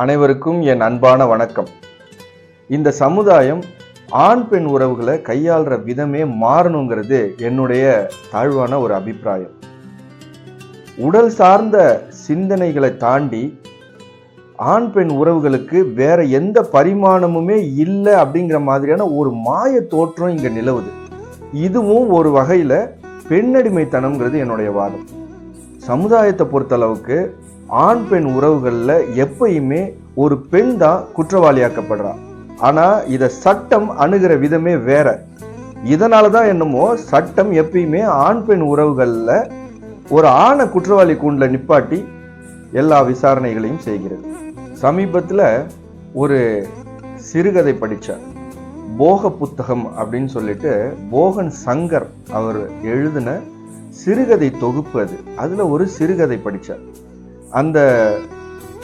அனைவருக்கும் என் அன்பான வணக்கம். இந்த சமுதாயம் ஆண் பெண் உறவுகளை கையாளுற விதமே மாறணுங்கிறது என்னுடைய தாழ்வான ஒரு அபிப்பிராயம். உடல் சார்ந்த சிந்தனைகளை தாண்டி ஆண் பெண் உறவுகளுக்கு வேற எந்த பரிமாணமுமே இல்லை அப்படிங்கிற மாதிரியான ஒரு மாய தோற்றம் இங்கே நிலவுது. இதுவும் ஒரு வகையில் பெண்ணடிமைத்தனம்ங்கிறது என்னுடைய வாதம். சமுதாயத்தை பொறுத்தளவுக்கு ஆண் பெண் உறவுகளில் எப்பயுமே ஒரு பெண் தான் குற்றவாளியாக்கப்படுறா. ஆனால் இதை சட்டம் அணுகிற விதமே வேற. இதனால தான் என்னமோ சட்டம் எப்பயுமே ஆண் பெண் உறவுகளில் ஒரு ஆணை குற்றவாளி கூண்டில் நிப்பாட்டி எல்லா விசாரணைகளையும் செய்கிறது. சமீபத்தில் ஒரு சிறுகதை படித்தார் போக புத்தகம் அப்படின்னு சொல்லிட்டு போகன் சங்கர் அவர் எழுதின சிறுகதை தொகுப்பு அது. அதில் ஒரு சிறுகதை படித்தார் அந்த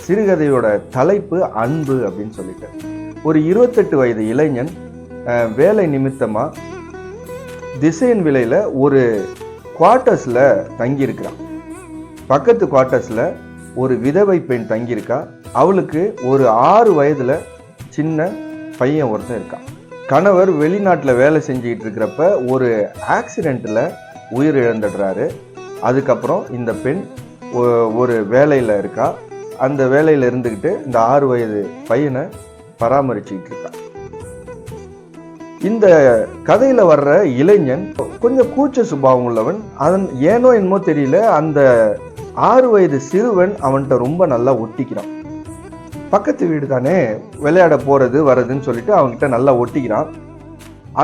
சிறுகதையோட தலைப்பு அன்பு அப்படின்னு சொல்லிட்டு. ஒரு இருபத்தெட்டு வயது இளைஞன் வேலை நிமித்தமாக திசையன் விலையில் ஒரு குவார்ட்டர்ஸில் தங்கியிருக்கிறான். பக்கத்து குவார்ட்டர்ஸில் ஒரு விதவை பெண் தங்கியிருக்கா? அவளுக்கு ஒரு ஆறு வயதில் சின்ன பையன் ஒருத்தன் இருக்கான். கணவர் வெளிநாட்டில் வேலை செஞ்சுக்கிட்டு இருக்கிறப்ப ஒரு ஆக்சிடெண்ட்டில் உயிரிழந்துடுறாரு. அதுக்கப்புறம் இந்த பெண் ஒரு வேலையில் இருக்கா. அந்த வேலையில் இருந்துக்கிட்டு இந்த ஆறு வயது பையனை பராமரிச்சுக்கிட்டு இருக்கா. இந்த கதையில் வர்ற இளைஞன் கொஞ்சம் கூச்ச சுபாவம் உள்ளவன். அதன் ஏனோ என்னமோ தெரியல அந்த ஆறு வயது சிறுவன் அவன்கிட்ட ரொம்ப நல்லா ஒட்டிக்கிறான். பக்கத்து வீடு தானே விளையாட போகிறது வர்றதுன்னு சொல்லிட்டு அவன்கிட்ட நல்லா ஒட்டிக்கிறான்.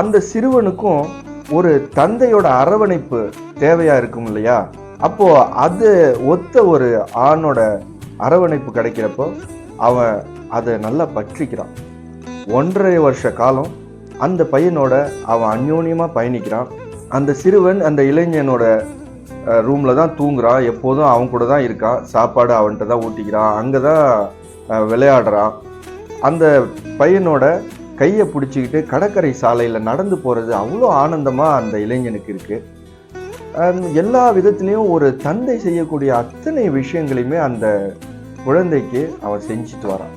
அந்த சிறுவனுக்கும் ஒரு தந்தையோட அரவணைப்பு தேவையாக இருக்கும் இல்லையா? அப்போ அது ஒத்த ஒரு ஆணோட அரவணைப்பு கிடைக்கிறப்போ அவன் அதை நல்லா பற்றிக்கிறான். ஒன்றரை வருஷ காலம் அந்த பையனோட அவன் அந்யோன்யமாக பயணிக்கிறான். அந்த சிறுவன் அந்த இளைஞனோட ரூமில் தான் தூங்குறான். எப்போதும் அவன் கூட தான் இருக்கான். சாப்பாடு அவன்கிட்ட தான் ஊட்டிக்கிறான். அங்கே தான் விளையாடுறான். அந்த பையனோட கையை பிடிச்சிக்கிட்டு கடற்கரை சாலையில் நடந்து போகிறது அவ்வளோ ஆனந்தமாக அந்த இளைஞனுக்கு இருக்குது எல்லா விதத்துலேயும் ஒரு தந்தை செய்யக்கூடிய அத்தனை விஷயங்களையுமே அந்த குழந்தைக்கு அவர் செஞ்சுட்டு வரான்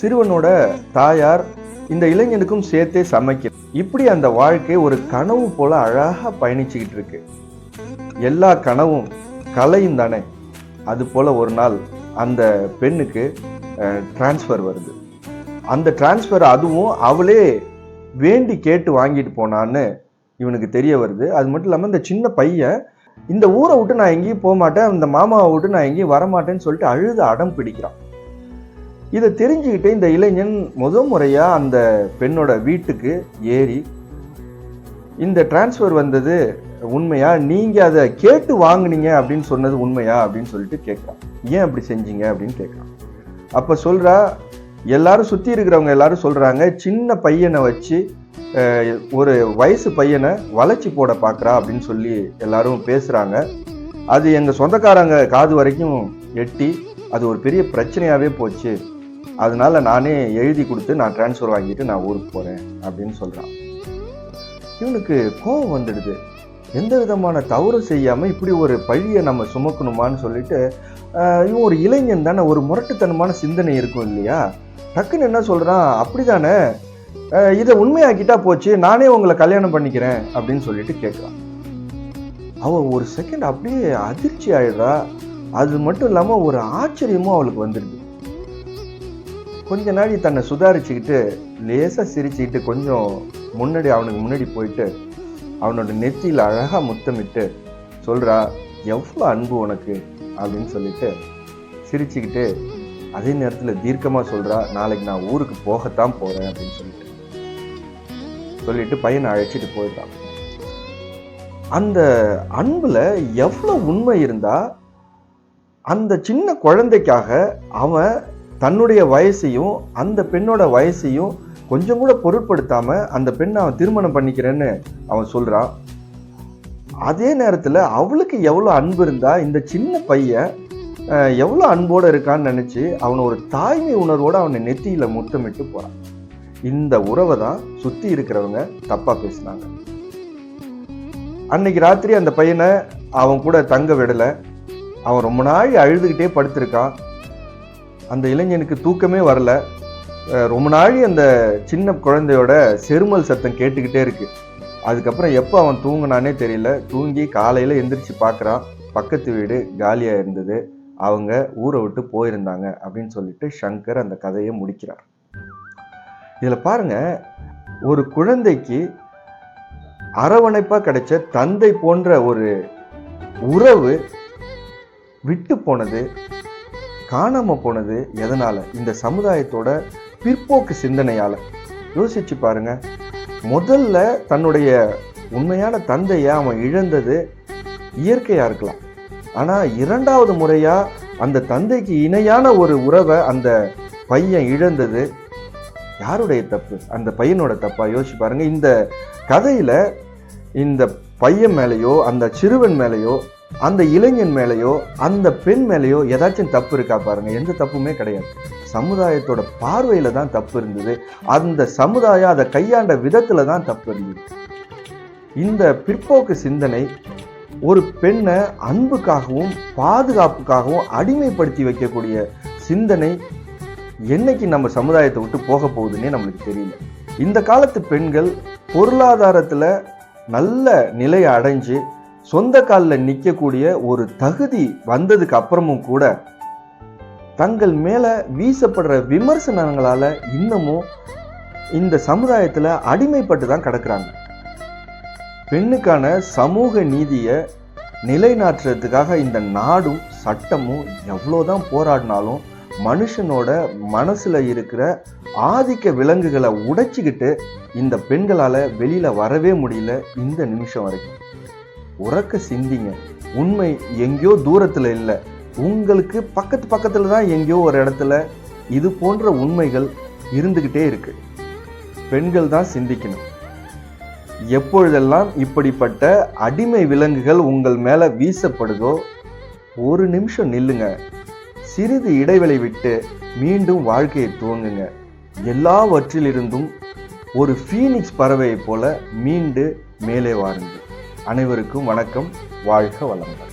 சிறுவனோட தாயார் இந்த இளைஞனுக்கும் சேர்த்தே சமைக்க இப்படி அந்த வாழ்க்கை ஒரு கனவு போல அழகாக பயணிச்சுக்கிட்டு இருக்கு. எல்லா கனவும் கலையும் தானே. அது போல ஒரு நாள் அந்த பெண்ணுக்கு டிரான்ஸ்ஃபர் வருது. அந்த டிரான்ஸ்ஃபர் அதுவும் அவளே வேண்டி கேட்டு வாங்கிட்டு போனான்னு இவனுக்கு தெரிய வருது. அது மட்டும் இல்லாமல் இந்த சின்ன பையன் இந்த ஊரை விட்டு நான் எங்கேயும் போக மாட்டேன் இந்த மாமாவை விட்டு நான் எங்கேயும் வரமாட்டேன்னு சொல்லிட்டு அழுது அடம் பிடிக்கிறான். இதை தெரிஞ்சுக்கிட்டு இந்த இளைஞன் முத முறையாக அந்த பெண்ணோட வீட்டுக்கு ஏறி இந்த டிரான்ஸ்ஃபர் வந்தது உண்மையா? நீங்கள் அதை கேட்டு வாங்கினீங்க அப்படின்னு சொன்னது உண்மையா? அப்படின்னு சொல்லிட்டு கேட்குறான். ஏன் அப்படி செஞ்சீங்க? அப்படின்னு கேட்குறான். அப்போ சொல்கிறா எல்லாரும் சுற்றி இருக்கிறவங்க எல்லாரும் சொல்கிறாங்க சின்ன பையனை வச்சு ஒரு வயசு பையனை வளைச்சி போட பார்க்கறா அப்படின்னு சொல்லி எல்லாரும் பேசுகிறாங்க அது எங்கள் சொந்தக்காரங்க காது வரைக்கும் எட்டி அது ஒரு பெரிய பிரச்சனையாகவே போச்சு. அதனால நானே எழுதி கொடுத்து நான் டிரான்ஸ்ஃபர் வாங்கிட்டு நான் ஊருக்கு போகிறேன் அப்படின்னு சொல்கிறான் இவனுக்கு கோபம் வந்துடுது. எந்த விதமான தவறும் செய்யாமல் இப்படி ஒரு பழியை நம்ம சுமக்கணுமான்னு சொல்லிட்டு இவன் ஒரு இளைஞன் தானே ஒரு முரட்டுத்தனமான சிந்தனை இருக்கும் இல்லையா? டக்குன்னு என்ன சொல்கிறான் அப்படி தானே இதை உண்மையாக்கிட்டா போச்சு நானே உங்களை கல்யாணம் பண்ணிக்கிறேன் அப்படின்னு சொல்லிட்டு கேட்குறான் அவ ஒரு செகண்ட் அப்படியே அதிர்ச்சி ஆயிடுறா. அது மட்டும் இல்லாமல் ஒரு ஆச்சரியமும் அவளுக்கு வந்துடுது. கொஞ்ச நாளி தன்னை சுதாரிச்சுக்கிட்டு லேசாக சிரிச்சுக்கிட்டு கொஞ்சம் முன்னாடி அவனுக்கு முன்னாடி போயிட்டு அவனோட நெத்தியில் அழகாக முத்தமிட்டு சொல்கிறா எவ்வளோ அன்பு உனக்கு? அப்படின்னு சொல்லிட்டு சிரிச்சுக்கிட்டு அதே நேரத்தில் தீர்க்கமாக சொல்கிறா நாளைக்கு நான் ஊருக்கு போகத்தான் போகிறேன் அப்படின்னு சொல்லி. சொல்லிட்டு பையனை அழைச்சிட்டு போயிட்டான். அந்த அன்பில் எவ்வளோ உண்மை இருந்தால் அந்த சின்ன குழந்தைக்காக அவன் தன்னுடைய வயசையும் அந்த பெண்ணோட வயசையும் கொஞ்சம் கூட பொருட்படுத்தாம அந்த பெண்ணை அவன் திருமணம் பண்ணிக்கிறேன்னு அவன் சொல்கிறான் அதே நேரத்தில் அவளுக்கு எவ்வளோ அன்பு இருந்தால் இந்த சின்ன பையன் எவ்வளோ அன்போடு இருக்கான்னு நினச்சி அவனை ஒரு தாய்மை உணர்வோடு அவனை நெத்தியில் முத்தமிட்டு போகிறான் இந்த உறவை தான் சுற்றி இருக்கிறவங்க தப்பாக பேசினாங்க. அன்னைக்கு ராத்திரி அந்த பையனை அவன் கூட தங்க விடலை. அவன் ரொம்ப நாள் அழுதுகிட்டே படுத்திருக்கான். அந்த இளைஞனுக்கு தூக்கமே வரல. ரொம்ப நாளி அந்த சின்ன குழந்தையோட செருமல் சத்தம் கேட்டுக்கிட்டே இருக்கு. அதுக்கப்புறம் எப்போ அவன் தூங்கினானே தெரியல. தூங்கி காலையில் எந்திரிச்சு பார்க்குறான் பக்கத்து வீடு காலியாக இருந்தது. அவங்க ஊரை விட்டு போயிருந்தாங்க அப்படின்னு சொல்லிட்டு சங்கர் அந்த கதையை முடிக்கிறார். இதில் பாருங்கள் ஒரு குழந்தைக்கு அரவணைப்பாக கிடைச்ச தந்தை போன்ற ஒரு உறவு விட்டு போனது காணாமல் போனது எதனால்? இந்த சமுதாயத்தோட பிற்போக்கு சிந்தனையால். யோசிச்சு பாருங்க முதல்ல தன்னுடைய உண்மையான தந்தையை அவன் இழந்தது இயற்கையாக இருக்கலாம். ஆனால் இரண்டாவது முறையாக அந்த தந்தைக்கு இணையான ஒரு உறவை அந்த பையன் இழந்தது யாருடைய தப்பு? அந்த பையனோட தப்பா? யோசிச்சு பாருங்க. இந்த கதையில இந்த பையன் மேலேயோ அந்த சிறுவன் மேலேயோ அந்த இளைஞன் மேலேயோ அந்த பெண் மேலேயோ ஏதாச்சும் தப்பு இருக்கா பாருங்க. எந்த தப்புமே கிடையாது. சமுதாயத்தோட பார்வையில தான் தப்பு இருந்தது. அந்த சமுதாயம் அதை கையாண்ட விதத்துல தான் தப்பு இருந்தது. இந்த பிற்போக்கு சிந்தனை ஒரு பெண்ணை அன்புக்காகவும் பாதுகாப்புக்காகவும் அடிமைப்படுத்தி வைக்கக்கூடிய சிந்தனை என்னைக்கு நம்ம சமுதாயத்தை விட்டு போக போகுதுன்னே நம்மளுக்கு தெரியல. இந்த காலத்து பெண்கள் பொருளாதாரத்தில் நல்ல நிலையை அடைஞ்சு சொந்த காலில் நிற்கக்கூடிய ஒரு தகுதி வந்ததுக்கு அப்புறமும் கூட தங்கள் மேலே வீசப்படுற விமர்சனங்களால் இன்னமும் இந்த சமுதாயத்தில் அடிமைப்பட்டு தான் கிடக்குறாங்க. பெண்ணுக்கான சமூக நீதியை நிலைநாட்டுறதுக்காக இந்த நாடும் சட்டமும் எவ்வளோதான் போராடினாலும் மனுஷனோட மனசுல இருக்கிற ஆதிக்க விலங்குகளை உடைச்சிக்கிட்டு இந்த பெண்களால வெளியில வரவே முடியல இந்த நிமிஷம் வரைக்கும். உறக்க சிந்திங்க. உண்மை எங்கேயோ தூரத்துல இல்லை. உங்களுக்கு பக்கத்து பக்கத்துல தான் எங்கேயோ ஒரு இடத்துல இது போன்ற உண்மைகள் இருந்துக்கிட்டே இருக்கு. பெண்கள் தான் சிந்திக்கணும். எப்பொழுதெல்லாம் இப்படிப்பட்ட அடிமை விலங்குகள் உங்கள் மேல வீசப்படுதோ ஒரு நிமிஷம் நில்லுங்க. சிறிது இடைவெளி விட்டு மீண்டும் வாழ்க்கையை துவங்குங்க. எல்லாவற்றிலிருந்தும் ஒரு ஃபீனிக்ஸ் பறவையைப் போல மீண்டு மேலே வாருங்கள். அனைவருக்கும் வணக்கம். வாழ்க வளங்கள்